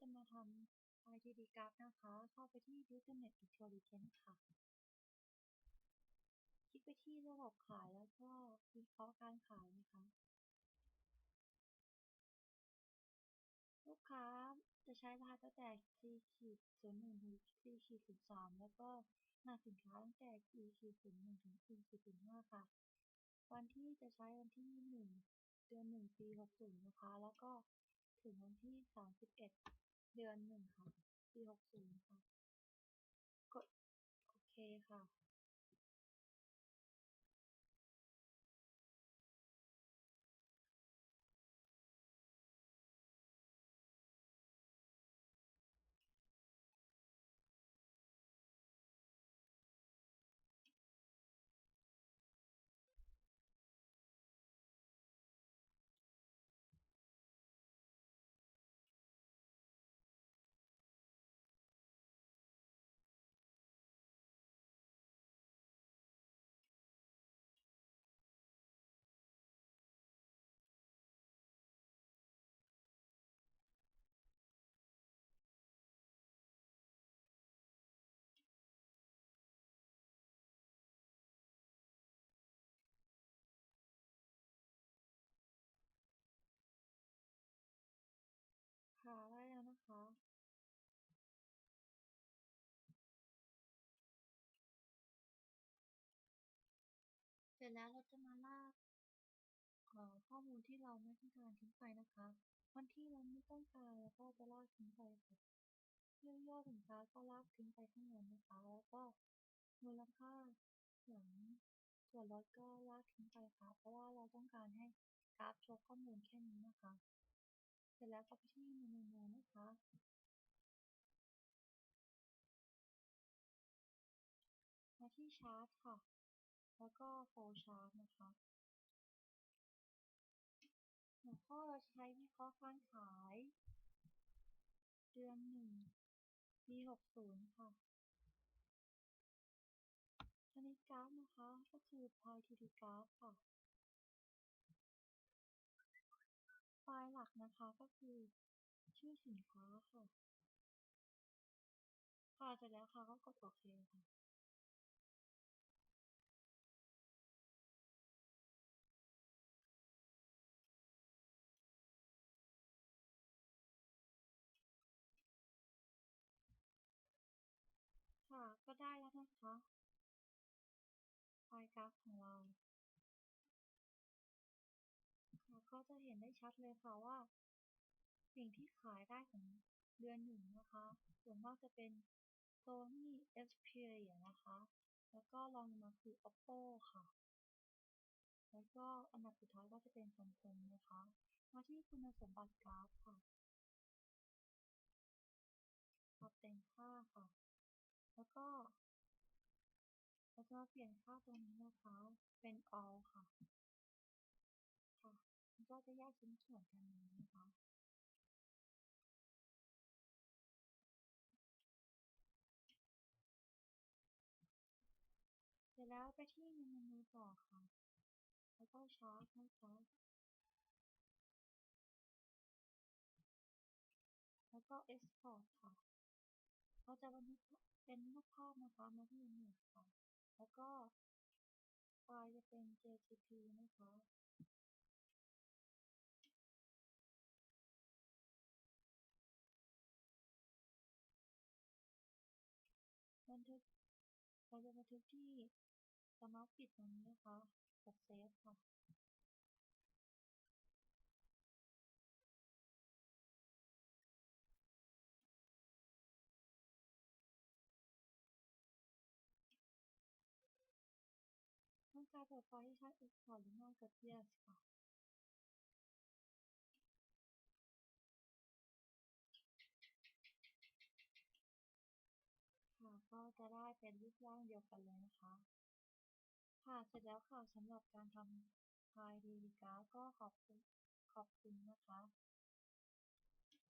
จะมาทำ ITD Graph นะคะ เข้าไปที่ Business Intelligence ค่ะ คลิกไปที่ระบบขายแล้วก็วิเคราะห์การขายนะคะ ลูกค้าจะใช้รหัสตั้งแต่ C ขีด01ถึง C ขีด03แล้วก็รหัสสินค้าตั้งแต่ E ขีด01ถึง E ขีด05ค่ะ วันที่จะใช้วันที่1เดือน1ปี60นะคะ แล้วก็ถึงวันที่ 31 เดือนหนึ่งค่ะ ปีหกศูนย์ค่ะ กดโอเคค่ะ เสร็จแล้วเราจะมาลากข้อมูลที่เราไม่ต้องการทิ้งไปนะคะวันที่เราไม่ต้องการแล้วก็จะลากทิ้งไปค่ะเรื่องย่อสินค้าก็ลากทิ้งไปข้างบนนะคะ แล้วก็มูลค่าหลังส่วนลดก็ลากทิ้งไปค่ะ เพราะว่าเราต้องการให้กราฟโชว์ข้อมูลแค่นี้นะคะ สร็จแล้วก็ไปที่เมนูนะคะ มาที่ชาร์ตค่ะ แล้วก็โฟลชาร์ตนะคะหัวข้อเราใช้วิเคราะห์การขาย เดือนหนึ่งปี60ค่ะชนิดกราฟนะคะ ก็คือ PyTD Graph ค่ะ ล์หลักนะคะก็คือ ชื่อสินค้าค่ะค่ะเสร็จแล้วค่ะก็กดโอเคค่ะค่ะก็ได้แล้วนะคะไฟล์กราฟของเรา จะเห็นได้ชัดเลยค่ะว่า สิ่งที่ขายได้ของเดือนหนึ่งนะคะ ส่วนมากจะเป็น Sony Xperia นะคะ แล้วก็รองลงมาคือ Oppo ค่ะ แล้วก็อันดับสุดท้ายก็จะเป็น Samsung นะคะ มาที่คุณสมบัติกราฟค่ะปรับแต่งค่าค่ะ แล้วก็เราจะมาเปลี่ยนค่าตรงนี้นะคะ เป็น all ค่ะ จะแยกชิ้นส่วนกันอย่างนี้นะคะเสร็จแล้วไปที่เมนูต่อค่ะ แล้วก็ชาร์ตนะคะแล้วก็ export ค่ะเราจะบันทึกเป็นรูปภาพนะคะมาที่ image ค่ะ แล้วก็ไฟล์จะเป็น JPG นะคะ จะบันทึกที่สมาร์ทปิดตรงนี้นะคะกดเซฟค่ะต้องการเปิดไฟล์ที่ใช้ Export หรือไม่กด Yes ค่ะ ค่ะ ก็ จะได้เป็นรูปร่างเดียวกันเลยนะคะ ค่ะ เสร็จแล้วค่ะสำหรับการทำ PyDD Graph ก็ขอบคุณขอบคุณนะคะ